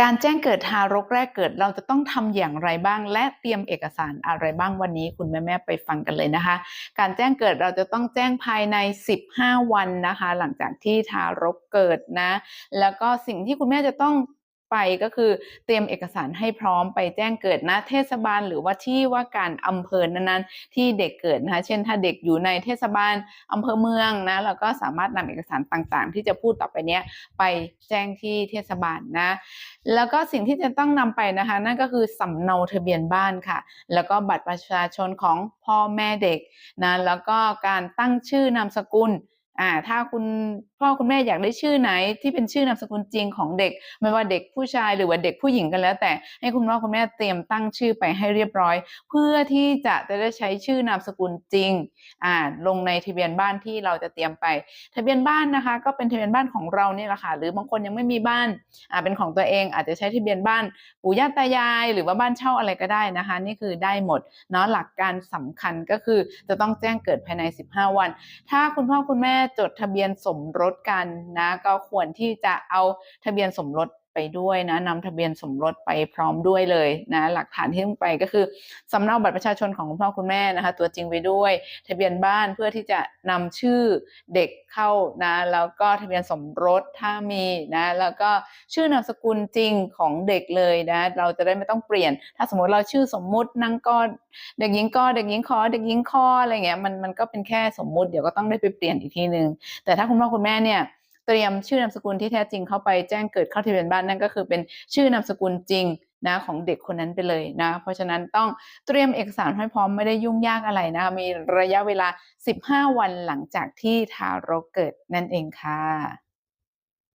การแจ้งเกิดทารกแรกเกิดเราจะต้องทำอย่างไรบ้าง และเตรียมเอกสารอะไรบ้างวันนี้คุณแม่แม่ไปฟังกันเลยนะคะ การแจ้งเกิดเราจะต้องแจ้งภายใน 15 วันนะคะ หลังจากที่ทารกเกิดนะ แล้วก็สิ่งที่คุณแม่จะต้อง ไปก็คือเตรียมเอกสารให้พร้อมไปแจ้งเกิดนะเทศบาล หรือว่าที่ว่าการอำเภอนั้นๆ ที่เด็กเกิดนะคะเช่นถ้าเด็กอยู่ในเทศบาลอำเภอเมืองนะเราก็สามารถนำเอกสารต่างๆ ที่จะพูดต่อไปเนี้ยไปแจ้งที่เทศบาลนะ แล้วก็สิ่งที่จะต้องนำไปนะคะ นั่นก็คือสำเนาทะเบียนบ้านค่ะ แล้วก็บัตรประชาชนของพ่อแม่เด็กนะแล้วก็การตั้งชื่อนามสกุล อ่าถ้าคุณพ่อคุณแม่อยากได้ชื่อไหน ที่เป็นชื่อนามสกุลจริงของเด็ก ไม่ว่าเด็กผู้ชายหรือว่าเด็กผู้หญิงกันแล้ว แต่ให้คุณพ่อคุณแม่เตรียมตั้งชื่อไปให้เรียบร้อย เพื่อที่จะจะได้ใช้ชื่อนามสกุลจริงอ่าลงในทะเบียนบ้านที่เราจะเตรียมไป ทะเบียนบ้านนะคะ ก็เป็นทะเบียนบ้านของเราเนี่ยแหละค่ะหรือบางคนยังไม่มีบ้านอ่าเป็นของตัวเองอาจจะใช้ทะเบียนบ้านปู่ย่าตายาย หรือว่าบ้านเช่าอะไรก็ได้นะคะ นี่คือได้หมดเนาะหลักการสำคัญก็คือจะต้องแจ้งเกิดภายใน 15 วัน ถ้าคุณพ่อคุณแม่จดทะเบียนสมรสกันนะ ก็ควรที่จะเอาทะเบียนสมรส ไปด้วยนะนำทะเบียนสมรสไปพร้อมด้วยเลยนะหลักฐานที่ต้องไปก็คือสำเนาบัตรประชาชนของคุณพ่อคุณแม่นะคะ ตัวจริงไปด้วย ทะเบียนบ้านเพื่อที่จะนำชื่อเด็กเข้านะแล้วก็ทะเบียนสมรสถ้ามีนะแล้วก็ชื่อนามสกุลจริงของเด็กเลยนะเราจะได้ไม่ต้องเปลี่ยน ถ้าสมมติเราชื่อสมมุตินางกอเด็กหญิงกอเด็กหญิงคอเด็กหญิงคออะไรเงี้ยมันมันก็เป็นแค่สมมุติเดี๋ยวก็ต้องได้ไปเปลี่ยนอีกทีนึงแต่ถ้าคุณพ่อคุณแม่เนี่ย เตรียมชื่อนามสกุลที่แท้จริงเข้าไปแจ้งเกิดเข้าทะเบียนบ้านนั่นก็คือเป็นชื่อนามสกุลจริงนะของเด็กคนนั้นไปเลยนะ เพราะฉะนั้นต้องเตรียมเอกสารให้พร้อมไม่ได้ยุ่งยากอะไรนะคะมีระยะเวลา 15 วันหลังจากที่ทารกเกิดนั่นเองค่ะ